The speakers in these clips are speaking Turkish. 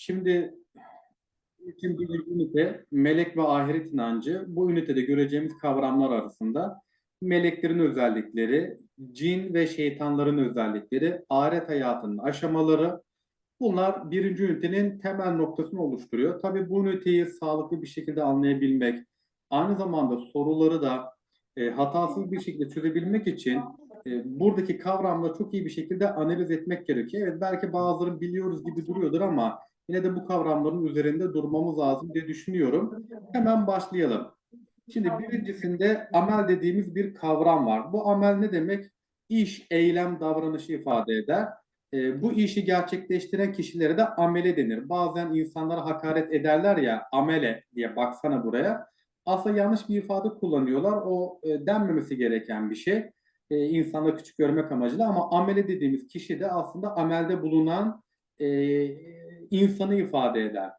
Şimdi için bir ünite melek ve ahiret inancı. Bu ünitede göreceğimiz kavramlar arasında meleklerin özellikleri, cin ve şeytanların özellikleri, ahiret hayatının aşamaları bunlar birinci ünitenin temel noktasını oluşturuyor. Tabii bu üniteyi sağlıklı bir şekilde anlayabilmek, aynı zamanda soruları da e, hatasız bir şekilde çözebilmek için e, buradaki kavramları çok iyi bir şekilde analiz etmek gerekiyor. Evet belki bazıları biliyoruz gibi duruyordur ama yine de bu kavramların üzerinde durmamız lazım diye düşünüyorum. Hemen başlayalım. Şimdi birincisinde amel dediğimiz bir kavram var. Bu amel ne demek? İş, eylem, davranışı ifade eder. E, bu işi gerçekleştiren kişilere de amele denir. Bazen insanlara hakaret ederler ya amele diye baksana buraya. Aslında yanlış bir ifade kullanıyorlar. O e, denmemesi gereken bir şey. E, insanları küçük görmek amacıyla ama amele dediğimiz kişi de aslında amelde bulunan e, insanı ifade eder.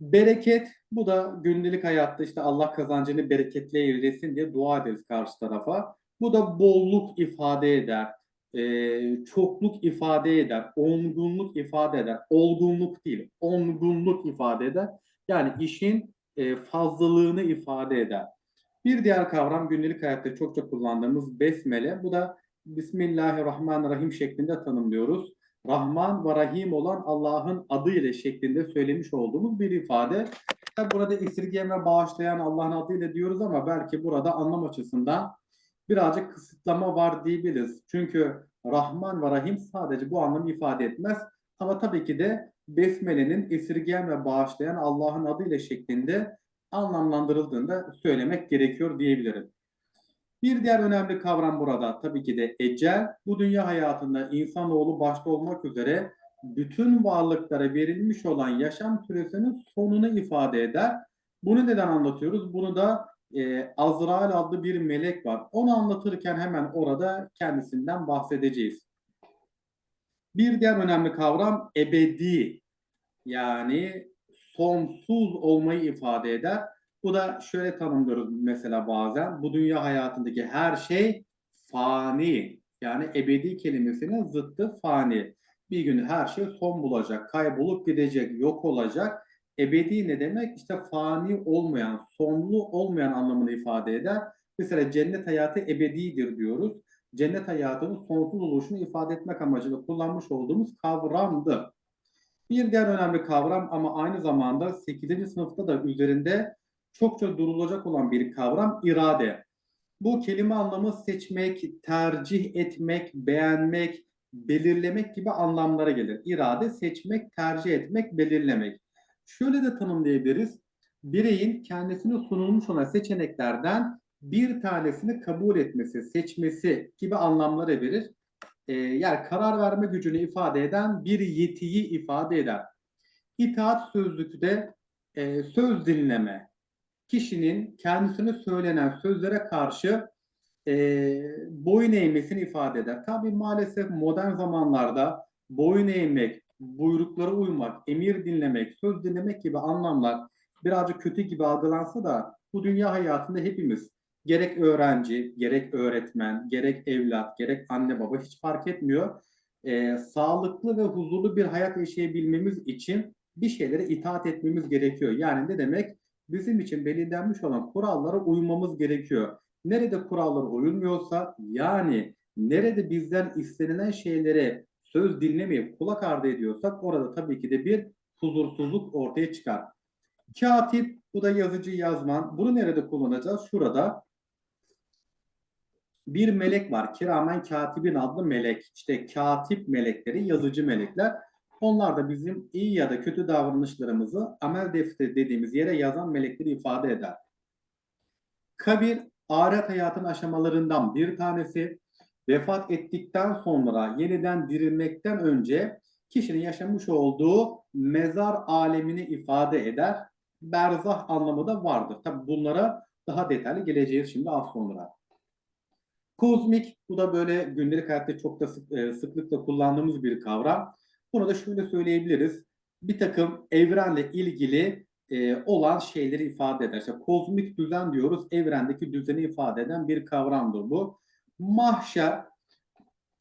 Bereket, bu da gündelik hayatta işte Allah kazancını bereketle eylesin diye dua ederiz karşı tarafa. Bu da bolluk ifade eder, e, çokluk ifade eder, olgunluk ifade eder. Olgunluk değil, olgunluk ifade eder. Yani işin e, fazlalığını ifade eder. Bir diğer kavram gündelik hayatta çokça kullandığımız besmele. Bu da Bismillahirrahmanirrahim şeklinde tanımlıyoruz. Rahman ve Rahim olan Allah'ın adıyla şeklinde söylemiş olduğumuz bir ifade. Tabi burada esirgeme bağışlayan Allah'ın adıyla diyoruz ama belki burada anlam açısından birazcık kısıtlama var diyebiliriz. Çünkü Rahman ve Rahim sadece bu anlamı ifade etmez. Ama tabii ki de Besmele'nin esirgeyen ve bağışlayan Allah'ın adıyla şeklinde anlamlandırıldığında söylemek gerekiyor diyebilirim. Bir diğer önemli kavram burada tabii ki de ecel. Bu dünya hayatında insanoğlu başta olmak üzere bütün varlıklara verilmiş olan yaşam süresinin sonunu ifade eder. Bunu neden anlatıyoruz? Bunu da e, Azrail adlı bir melek var. Onu anlatırken hemen orada kendisinden bahsedeceğiz. Bir diğer önemli kavram ebedi. Yani sonsuz olmayı ifade eder. Bu da şöyle tanımlıyoruz mesela bazen. Bu dünya hayatındaki her şey fani. Yani ebedi kelimesinin zıttı fani. Bir gün her şey son bulacak, kaybolup gidecek, yok olacak. Ebedi ne demek? İşte fani olmayan, sonlu olmayan anlamını ifade eder. Mesela cennet hayatı ebedidir diyoruz. Cennet hayatının sonsuz oluşunu ifade etmek amacıyla kullanmış olduğumuz kavramdı. Bir diğer önemli kavram ama aynı zamanda 8. sınıfta da üzerinde çokça durulacak olan bir kavram irade. Bu kelime anlamı seçmek, tercih etmek, beğenmek, belirlemek gibi anlamlara gelir. İrade seçmek, tercih etmek, belirlemek. Şöyle de tanımlayabiliriz. Bireyin kendisine sunulmuş olan seçeneklerden bir tanesini kabul etmesi, seçmesi gibi anlamlara verir. Ee, yani karar verme gücünü ifade eden bir yetiyi ifade eder. İtaat sözlükte e, söz dinleme, kişinin kendisine söylenen sözlere karşı e, boyun eğmesini ifade eder. Tabii maalesef modern zamanlarda boyun eğmek, buyruklara uymak, emir dinlemek, söz dinlemek gibi anlamlar birazcık kötü gibi algılansa da bu dünya hayatında hepimiz gerek öğrenci, gerek öğretmen, gerek evlat, gerek anne baba hiç fark etmiyor. E, sağlıklı ve huzurlu bir hayat yaşayabilmemiz için bir şeylere itaat etmemiz gerekiyor. Yani ne demek? Bizim için belirlenmiş olan kurallara uymamız gerekiyor. Nerede kurallara uyulmuyorsa yani nerede bizden istenilen şeylere söz dinlemeyip kulak ardı ediyorsak orada tabii ki de bir huzursuzluk ortaya çıkar. Katip bu da yazıcı yazman. Bunu nerede kullanacağız? Şurada bir melek var. Kiramen katibin adlı melek. İşte katip melekleri yazıcı melekler. Onlar da bizim iyi ya da kötü davranışlarımızı amel defteri dediğimiz yere yazan melekleri ifade eder. Kabir, ahiret hayatın aşamalarından bir tanesi. Vefat ettikten sonra yeniden dirilmekten önce kişinin yaşamış olduğu mezar alemini ifade eder. Berzah anlamı da vardır. Tabi bunlara daha detaylı geleceğiz şimdi az sonra. Kozmik, bu da böyle gündelik hayatta çok da sık, e, sıklıkla kullandığımız bir kavram. Bunu da şöyle söyleyebiliriz. Bir takım evrenle ilgili e, olan şeyleri ifade eder. İşte kozmik düzen diyoruz. Evrendeki düzeni ifade eden bir kavramdır bu. Mahşer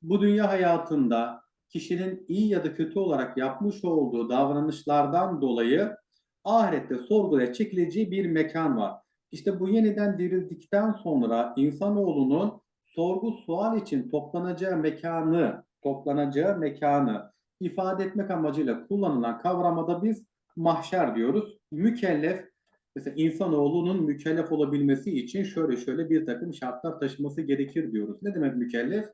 bu dünya hayatında kişinin iyi ya da kötü olarak yapmış olduğu davranışlardan dolayı ahirette sorguya çekileceği bir mekan var. İşte bu yeniden dirildikten sonra insanoğlunun sorgu sual için toplanacağı mekanı, toplanacağı mekanı ifade etmek amacıyla kullanılan kavramada biz mahşer diyoruz. Mükellef, mesela insanoğlunun mükellef olabilmesi için şöyle şöyle bir takım şartlar taşıması gerekir diyoruz. Ne demek mükellef?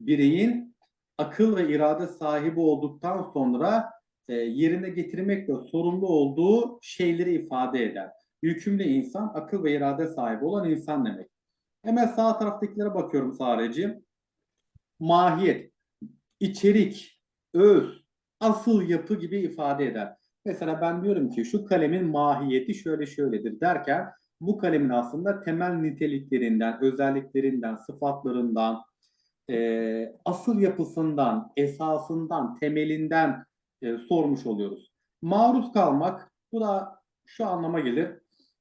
Bireyin akıl ve irade sahibi olduktan sonra e, yerine getirmekle sorumlu olduğu şeyleri ifade eder. Yükümlü insan, akıl ve irade sahibi olan insan demek. Hemen sağ taraftakilere bakıyorum sadece. Mahiyet, içerik, öz, asıl yapı gibi ifade eder. Mesela ben diyorum ki şu kalemin mahiyeti şöyle şöyledir derken bu kalemin aslında temel niteliklerinden, özelliklerinden, sıfatlarından, e, asıl yapısından, esasından, temelinden e, sormuş oluyoruz. Maruz kalmak, bu da şu anlama gelir.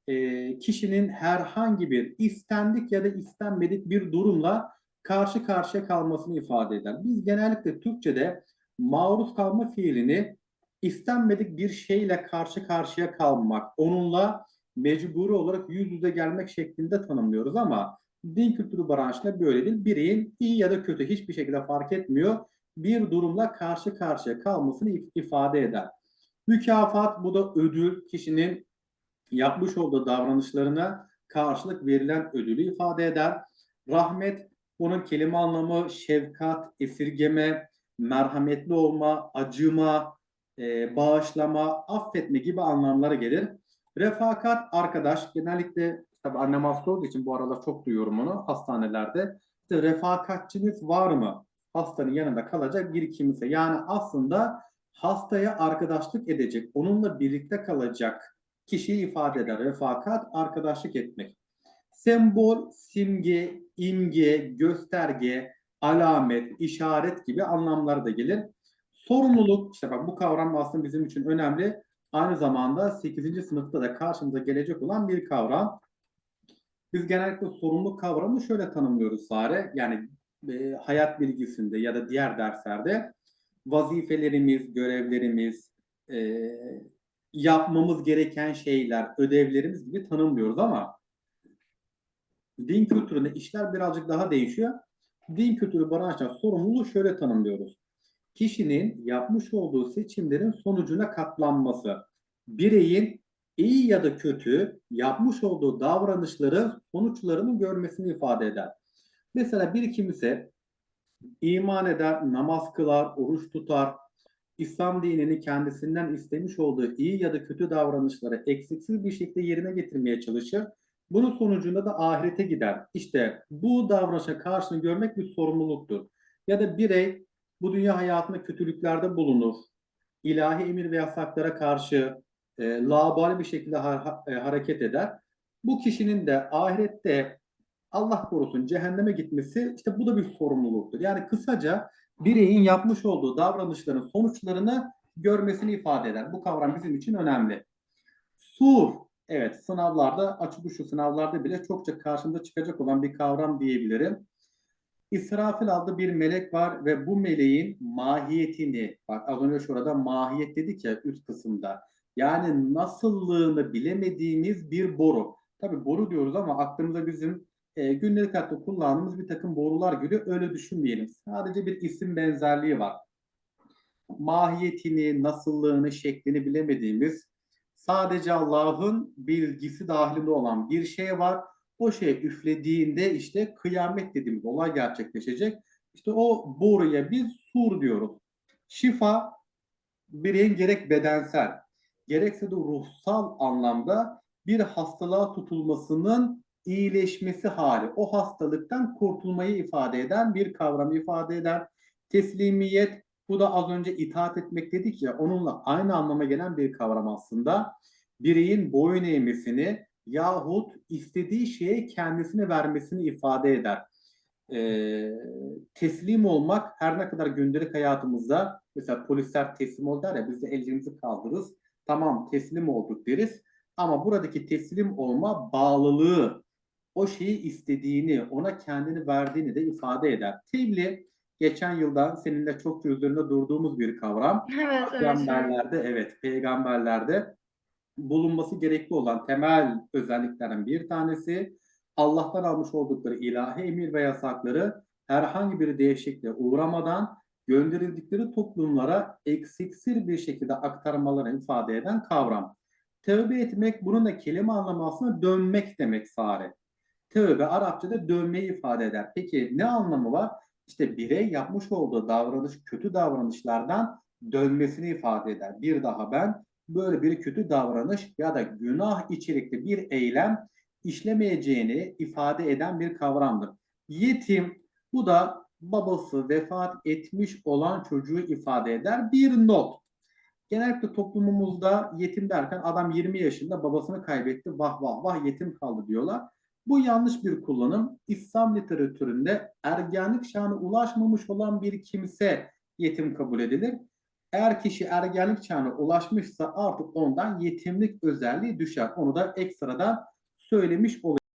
E, kişinin herhangi bir istendik ya da istenmedik bir durumla karşı karşıya kalmasını ifade eder. Biz genellikle Türkçe'de maruz kalma fiilini istenmedik bir şeyle karşı karşıya kalmak, onunla mecburi olarak yüz yüze gelmek şeklinde tanımlıyoruz ama din kültürü branşında böyle değil. Bireyin iyi ya da kötü hiçbir şekilde fark etmiyor. Bir durumla karşı karşıya kalmasını ifade eder. Mükafat bu da ödül kişinin yapmış olduğu davranışlarına karşılık verilen ödülü ifade eder. Rahmet bunun kelime anlamı şefkat, esirgeme, merhametli olma, acıma, e, bağışlama, affetme gibi anlamlara gelir. Refakat arkadaş genellikle tabii annem hasta olduğu için bu aralar çok duyuyorum onu hastanelerde. İşte refakatçiniz var mı? Hastanın yanında kalacak bir kimse. Yani aslında hastaya arkadaşlık edecek, onunla birlikte kalacak kişiyi ifade eder. Refakat, arkadaşlık etmek. Sembol, simge, imge, gösterge, alamet, işaret gibi anlamlar da gelir. Sorumluluk, işte bak bu kavram aslında bizim için önemli. Aynı zamanda 8. sınıfta da karşımıza gelecek olan bir kavram. Biz genellikle sorumluluk kavramını şöyle tanımlıyoruz Sare. Yani e, hayat bilgisinde ya da diğer derslerde vazifelerimiz, görevlerimiz, e, yapmamız gereken şeyler, ödevlerimiz gibi tanımlıyoruz ama din kültüründe işler birazcık daha değişiyor. Din kültürü branşında sorumluluğu şöyle tanımlıyoruz. Kişinin yapmış olduğu seçimlerin sonucuna katlanması, bireyin iyi ya da kötü yapmış olduğu davranışların sonuçlarını görmesini ifade eder. Mesela bir kimse iman eder, namaz kılar, oruç tutar, İslam dinini kendisinden istemiş olduğu iyi ya da kötü davranışları eksiksiz bir şekilde yerine getirmeye çalışır. Bunun sonucunda da ahirete gider. İşte bu davranışa karşını görmek bir sorumluluktur. Ya da birey bu dünya hayatında kötülüklerde bulunur. İlahi emir ve yasaklara karşı e, labali bir şekilde ha, e, hareket eder. Bu kişinin de ahirette Allah korusun cehenneme gitmesi işte bu da bir sorumluluktur. Yani kısaca bireyin yapmış olduğu davranışların sonuçlarını görmesini ifade eder. Bu kavram bizim için önemli. Sur, evet sınavlarda, açık uçlu sınavlarda bile çokça karşımıza çıkacak olan bir kavram diyebilirim. İsrafil adlı bir melek var ve bu meleğin mahiyetini, bak az önce şurada mahiyet dedik ya üst kısımda. Yani nasıllığını bilemediğimiz bir boru. Tabi boru diyoruz ama aklımıza bizim e, gündelik hayatta kullandığımız bir takım borular gibi öyle düşünmeyelim. Sadece bir isim benzerliği var. Mahiyetini, nasıllığını, şeklini bilemediğimiz sadece Allah'ın bilgisi dahilinde olan bir şey var. O şey üflediğinde işte kıyamet dediğimiz olay gerçekleşecek. İşte o boruya biz sur diyoruz. Şifa bireyin gerek bedensel gerekse de ruhsal anlamda bir hastalığa tutulmasının iyileşmesi hali, o hastalıktan kurtulmayı ifade eden bir kavram ifade eder. Teslimiyet, bu da az önce itaat etmek dedik ya, onunla aynı anlama gelen bir kavram aslında. Bireyin boyun eğmesini yahut istediği şeye kendisine vermesini ifade eder. Ee, teslim olmak her ne kadar gündelik hayatımızda mesela polisler teslim ol der ya biz de ellerimizi kaldırırız. Tamam teslim olduk deriz. Ama buradaki teslim olma bağlılığı o şeyi istediğini, ona kendini verdiğini de ifade eder. Tebliğ geçen yılda seninle çok üzerinde durduğumuz bir kavram. Evet, evet. Peygamberlerde evet peygamberlerde bulunması gerekli olan temel özelliklerin bir tanesi Allah'tan almış oldukları ilahi emir ve yasakları herhangi bir değişikliğe uğramadan gönderildikleri toplumlara eksiksiz bir şekilde aktarmalarını ifade eden kavram. Tövbe etmek bunun da kelime anlamı aslında dönmek demek Sare. Tövbe Arapçada dönmeyi ifade eder. Peki ne anlamı var? İşte birey yapmış olduğu davranış, kötü davranışlardan dönmesini ifade eder. Bir daha ben böyle bir kötü davranış ya da günah içerikli bir eylem işlemeyeceğini ifade eden bir kavramdır. Yetim bu da babası vefat etmiş olan çocuğu ifade eder. Bir not. Genellikle toplumumuzda yetim derken adam 20 yaşında babasını kaybetti vah vah vah yetim kaldı diyorlar. Bu yanlış bir kullanım. İslam literatüründe ergenlik çağına ulaşmamış olan bir kimse yetim kabul edilir. Eğer kişi ergenlik çağına ulaşmışsa artık ondan yetimlik özelliği düşer. Onu da ekstradan söylemiş olayım.